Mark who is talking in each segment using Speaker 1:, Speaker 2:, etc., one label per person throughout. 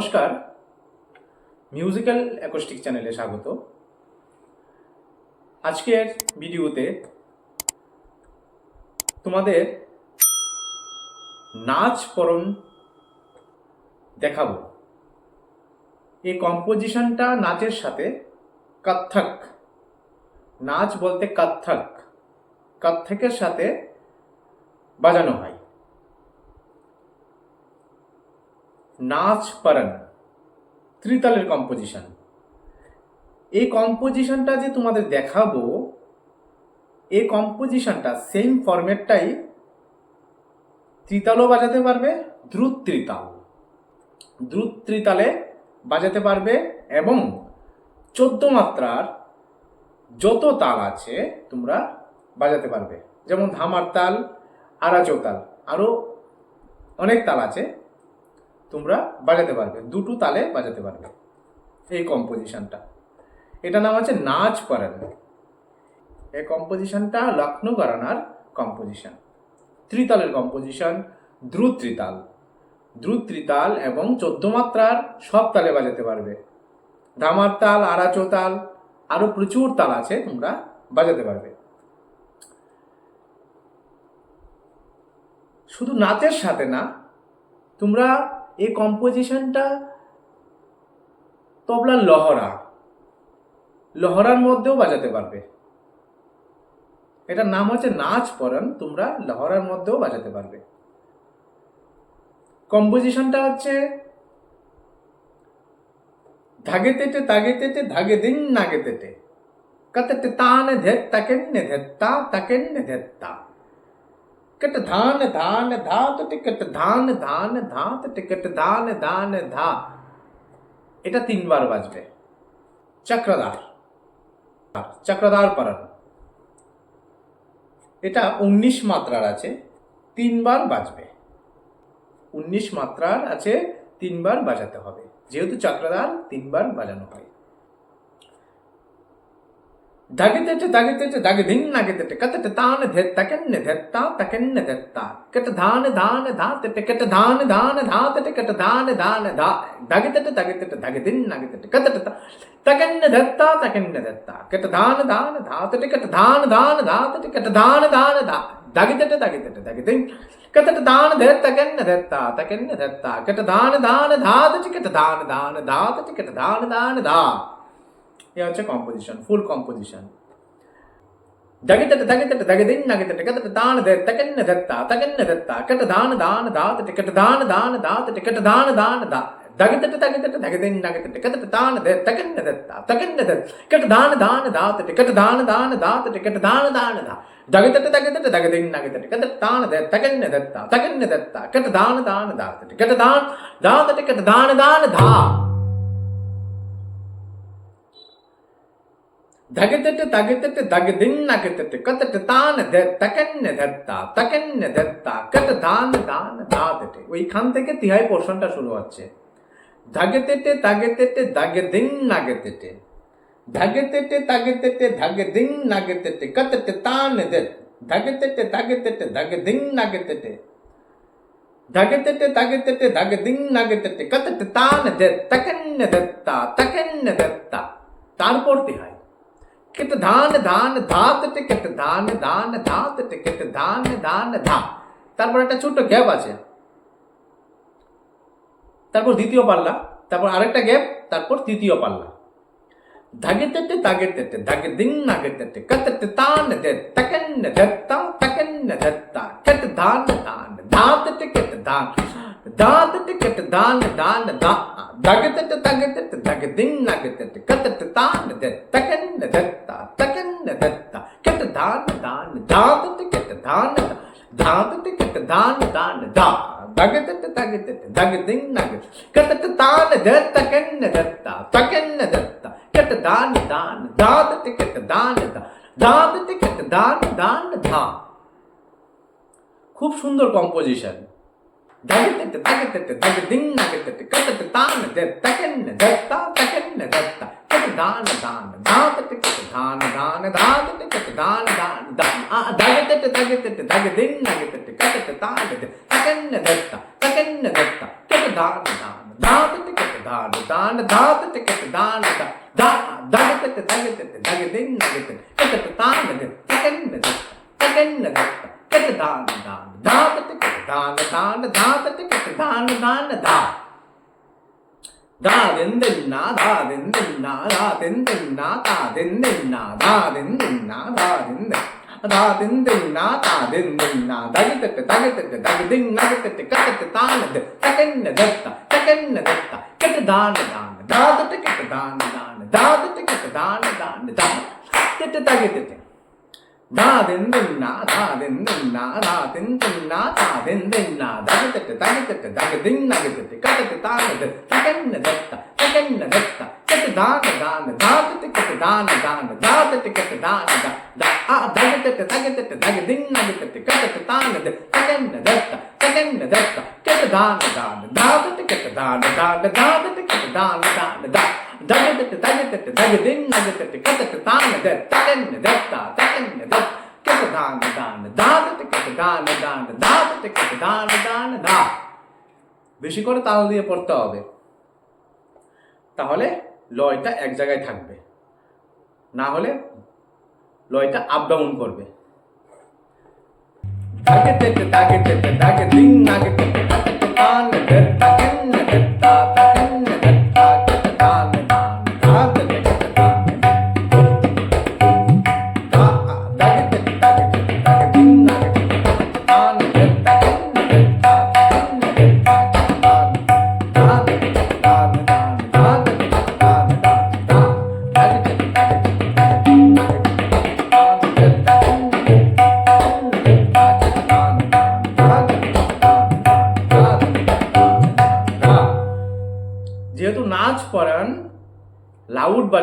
Speaker 1: নমস্কার। Musical acoustic চ্যানেলে স্বাগত। আজকের ভিডিওতে তোমাদের নাচ পরন দেখাবো। এই কম্পোজিশনটা নাচের সাথে কত্থক। নাচ বলতে কত্থক। কত্থকের সাথে বাজানো হয়। নাচ পরন, ত্রিতালের কম্পোজিশন এই কম্পোজিশনটা যে তোমাদের দেখাবো, এই কম্পোজিশনটা সেম ফরম্যাটটাই ত্রিতালও বাজাতে পারবে দ্রুত ত্রিতাল। দ্রুত ত্রিতালে বাজাতে পারবে এবং চোদ্দ মাত্রার যত তাল আছে তোমরা বাজাতে পারবে। যেমন ধামার তাল আরাচো তাল, আরও অনেক তাল আছে। তোমরা বাজাতে পারবে, দুটো তালে বাজাতে পারবে, এই কম্পোজিশনটা এটা নাম আছে নাচ পরান। এই কম্পোজিশনটা লখনৌ ঘরানার কম্পোজিশন ত্রিতালের কম্পোজিশন দ্রুত ত্রিতাল। দ্রুত ত্রিতাল এবং চোদ্দ মাত্রার সব তালে বাজাতে পারবে। ধামার তাল, আরাচো তাল, আরও প্রচুর তাল আছে, তোমরা বাজাতে পারবে। শুধু নাচের সাথে না, তোমরা এই কম্পোজিশনটা তবলার লহরা। লহরার মধ্যেও বাজাতে পারবে। এটার নাম হচ্ছে নাচ পরন তোমরা লহরার মধ্যেও বাজাতে পারবে। কম্পোজিশনটা হচ্ছে ধাগে তেটে তাগে তেটে ধাগে দিন নাগে তেটে কততে তান ধেত তাকেন ধেত্তা তাকেন ধেত্তা। कट धान धान ধাত টিকট ধান ধান ধাত টিকট ধান ধান ধা এটা তিনবার বাজবে চক্রধার চক্রধার পরন এটা উনিশ মাত্রার আছে তিনবার বাজবে উনিশ মাত্রার আছে তিনবার বাজাতে হবে যেহেতু চক্রধার তিনবার বাজানো হয় தகுதெட்டு தகுதெட்டு தகுதின் நகுதெட்டு கத்தட்டு தானு தெத்த கென்னு தெத்தா தக்கென்னு தெத்தா கெட்ட தானு தானு தா திட்டு கெட்ட தானு தானு தா திட்டு கெட்ட தானு தானு தா தகுதெட்டு தகுதெட்டு தகுதின் நகுதெட்டு கத்தட்டு தகன்னு தெத்தா தக்கென்னு தெத்தா கெட்ட தானு தானு தா திட்டு கெட்ட தானு தானு தா திட்டு கெட்ட தானு தானு தா தகுதெட்டு தகுதெட்டு தகுதின் கத்தட்டு தானு தெத்த கென்னு தெத்தா தக்கென்னு தெத்தா கெட்ட தானு தானு தா திட்டு கெட்ட தானு தானு தா திட்டு கெட்ட தானு தானு தா এ হচ্ছে কম্পোজিশন ফুল কম্পোজিশন ஜகத்தட்டு தகத்தட்டு தகதின் நகத்தட்டு கத்தட்டு தான தகன்ன தத்தா தகன்ன தத்தா கட்ட தான தான தாத்தட்டு கட்ட தான தான தாத்தட்டு கட்ட தான தான தா. தகத்தட்டு தகத்தட்டு தகதின் நகத்தட்டு கத்தட்டு தான தகன்ன தத்தா தகன்ன தத் கட்ட தான தான தாத்தட்டு கட்ட தான தான தாத்தட்டு கட்ட தான தான தா. ஜகத்தட்டு தகத்தட்டு தகதின் நகத்தட்டு கத்தட்டு தான தகன்ன தத்தா தகன்ன தத்தா கட்ட தான தான தாத்தட்டு கட்ட தான தாத்தட்டு கட்ட தான தான தா. தகத்தட்டு தகத்தட்டு தகு தின்னக்கு தட்டு கத்தட்டு தான தக்கன்னு ধত্তা তকন্ন ধত্তা কত দান দান দাদটে ওইখান থেকে তিহাই পোর্শনটা শুরু হচ্ছে ধগতেটে তাগেতেটে দাগে দিন নাগেতেটে ধগতেটে তাগেতেটে দাগে দিন নাগেতেটে কতটে তান দে ধগতেটে তাগেতেটে দাগে দিন নাগেতেটে ধগতেটে তাগেতেটে দাগে দিন নাগেতেটে কতটে তান দে তকন্ন ধত্তা তকন্ন ধত্তা তারপর তিহাই কিট ধান ধান ধাত টিকেট ধান ধান ধাত টিকেট ধান ধান ধা তারপর একটা ছোট্ট গ্যাপ আছে তারপর দ্বিতীয় পাল্লা তারপর আরেকটা গ্যাপ তারপর তৃতীয় পাল্লা ধাগে তেটে তাগে তেটে ধাগে দিন নাগে তেটে কততে তান দে তকন্ন দত্তা তকন্ন দত্তা কত ধান ধান ধাত টিকেট ধান दाद टिकट दान दान दा। दग तट तग तट दग दिन नग तट कत तट तान द तकन न दत्ता, तकन न दत्ता। कत दान दान दाद टिकट दान दाद टिकट दान दान दा। दग तट तग तट दग दिन नग कत तट तान द तकन न दत्ता, तकन न दत्ता। कत दान दान दाद टिकट दान दा। दाद टिकट दान दान दा। खूब सुंदर कंपोजिशन தகத்தட்டு தகத்தட்டு தகு தின்ன கத்தட்டு கத்தட்டு தான தகன்ன தத்தா தகன்ன தத்தா கட்டு தான தான தாத்தட்டு கட்டு தான தான தாத்தட்டு கட்டு தான தான தான தகத்தட்டு தகத்தட்டு தகு தின்ன கத்தட்டு கத்தட்டு தான தகன்ன தத்தா தகன்ன தத்தா கட்டு தான தான தாத்தட்டு கட்டு தான தான தாத்தட்டு கட்டு தான தான தகத்தட்டு தகத்தட்டு தகு தின்ன கத்தட்டு கத்தட்டு தான தகன்ன தத்தா தகன்ன தத்தா கட்டு தான் தான் தாத்தட்டு கட்டு தான் தான் தாத்தட்டு கட்டு தான் தான் தா. தா தெந்தென்னா தா தெந்தென்னா தா தெந்தென்னா தா தெந்தென்னா தா தெந்தென்னா தா தெந்த தா தெந்தென்னா தா தெந்தென்னா தகுத்தட்டு தகுத்தட்டு தகுதிங் நகத்தட்டு கட்டத்து தானது. தகன்ன தத்தா தகன்ன கெட்டு தான தான. தாதட்டு கெட்டு தான தான. தாதட்டு கெட்டு தகுத்துட்டு தா தென் தென்னா தா தென் தென்னா தா தென் தென்னா தா தென் தென்னா தகத்தட்டு தகத்தட்டு தக தின்னகத்தட்டு கட்டத்து தாகத்து தகன்ன தத்தா தகன்ன தத்தா கட்டு தான தான தாத்தட்டு கட்டு தான தான. தாத்தட்டு கட்டு தான தா தா ஆ. தகத்தட்டு தகத்தட்டு தக தின்னகத்தட்டு கட்டத்து தானது தகன்ன தத்தா தகன்ன தத்தா கட்டு தான தான தாத்தட்டு கட்டு தான தான. தாத்தட்டு கட்டு தான தான தா தகதட்டு தகதட்டு தகதின் நகதட்டு கதட்டு தான தடன்னு தத்தா தடன்னு தத் கெட்ட தான தான தாதட்டு கெட்ட தான தான தாதட்டு கெட்ட தான தான தா বেশি করে তাল দিয়ে পড়তে হবে। তাহলে লয়টা এক জায়গায় থাকবে। না হলে লয়টা আপ ডাউন করবে। দাগে তেতে দাগে তেতে দাগে দিন নাগে তেতে তাতে তাল দে তাকে না দে তা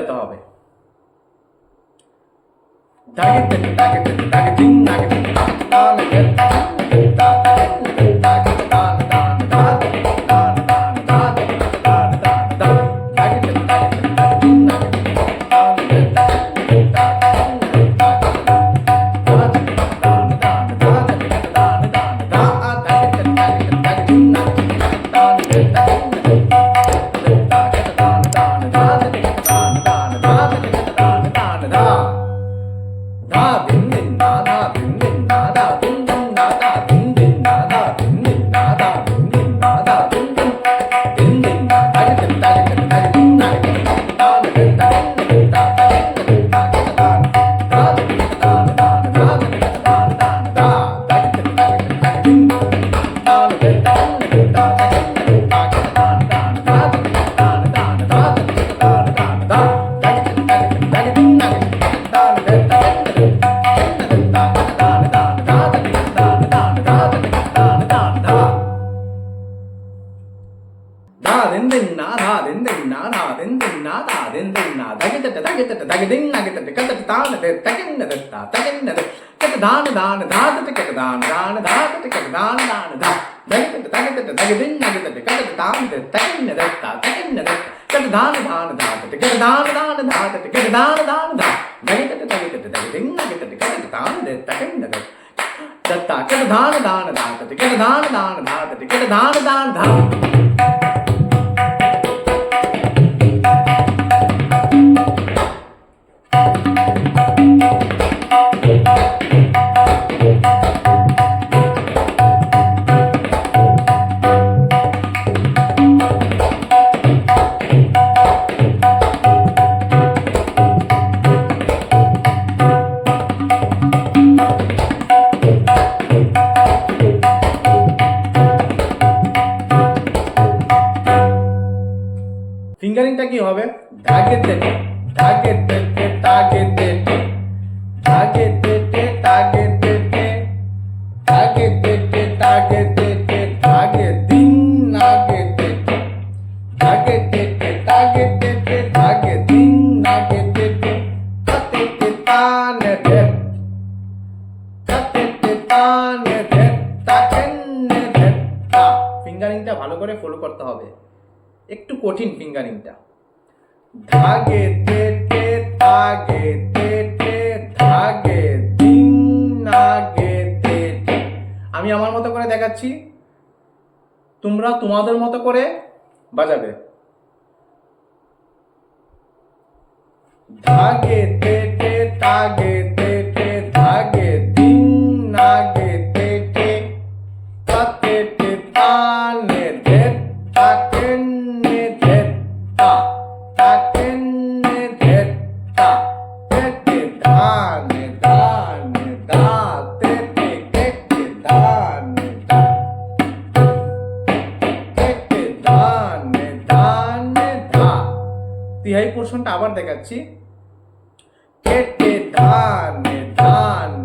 Speaker 1: যেতে হবে। ডাকে ডাকে ডাকে ডাকে ডাকে দাগে தகன்னது. கெட்ட தான தான தாதட்டு கெட்ட தான தான தாதட்டு கெட்ட தான தான தா. தகத்தட்டு தகத்தட்டு தகதின் நகத்தட்டு கெட்டது தாமிது தகன்னது தா தகன்னது. கெட்ட தான தான தாதட்டு கெட்ட தான தான தாதட்டு கெட்ட தான தான தா. தகத்தட்டு தகத்தட்டு தகதின் நகத்தட்டு கெட்டது தாமிது தகன்னது. தத்தா கெட்ட தான தான தாதட்டு கெட்ட தான தான தாதட்டு கெட்ட தான தான தா. তাকে তা ফিঙ্গারিংটা ভালো করে ফলো করতে হবে। একটু কঠিন ফিঙ্গারিংটা। ধাগে তেতে তাগে আমার মতো করে দেখাচ্ছি তোমরা তোমাদের মতো করে বাজাবে Ah. Uh. তে তে দিন তে তে তানে তা পোর্শনটা আবার দেখাচ্ছি। ধান ধানে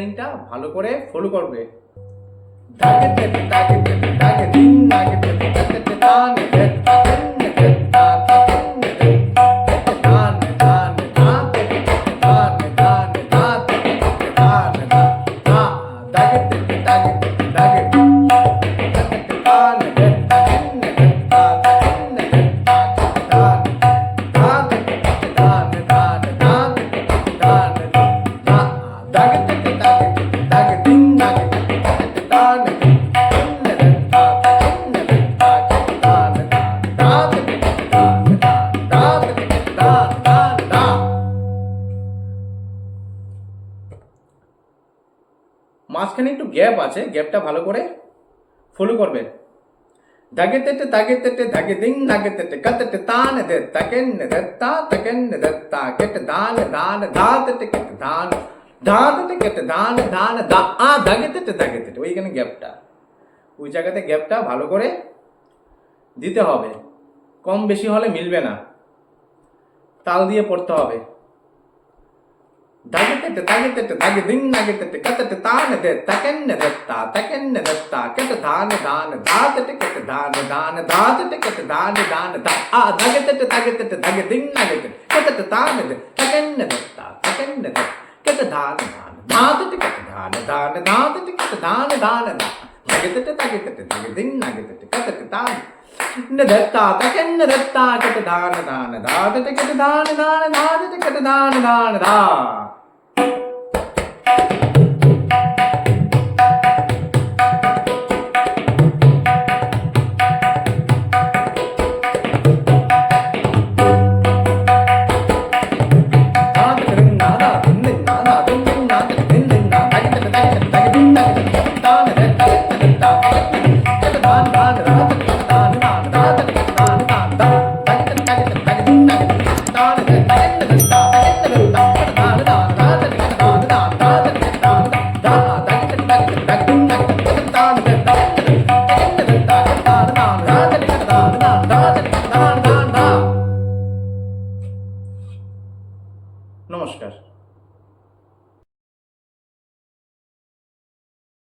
Speaker 1: ফিঙ্গারিংটা ভালো করে ফলো করবে। দাগে দাগে দাগে দিন দাগে তেটে আছে, গ্যাপটা ভালো করে ফলো করবেন। ধাগে তেটে তাগে তেটে ধাগে দিং নাগে তেটে কতেটে, তানে দে, তাকেন্নে দত্তা তাকেন্নে দত্তা কেটে দানে দানে ধা তেটে কেটে ধান ধা তেটে কেটে দানে দানে, দা, আ ধাগে তেটে ধাগে তেটে ওইখানে গ্যাপটা। ওই জায়গাতে গ্যাপটা ভালো করে দিতে হবে। কম বেশি হলে মিলবে না। তাল দিয়ে পড়তে হবে। தகட்டு தகட்டு தகு தின்னகட்டு கத்தட்டு தானது தகன்னு தத்தா தகன்னு தத்தா கெட்டு தானு தானு தாத்தட்டு கெட்டு தானு தானு தாத்தட்டு கெட்டு தானு தானு தா ஆ தகத்தட்டு தகத்தட்டு தகு தின்னகட்டு கத்தட்டு தானது தகன்னு தத்தா தகன்னு தத்தா கெட்டு தானு தானு தாத்தட்டு கெட்டு தானு தானு தாத்தட்டு கெட்டு தானு தானு தா தகத்தட்டு தகத்தட்டு தகு தின்னகட்டு கத்தட்டு தானு दत्ता तकन्न दत्ता कट दान दान दादत कट दान दान दादत कट दान दान दा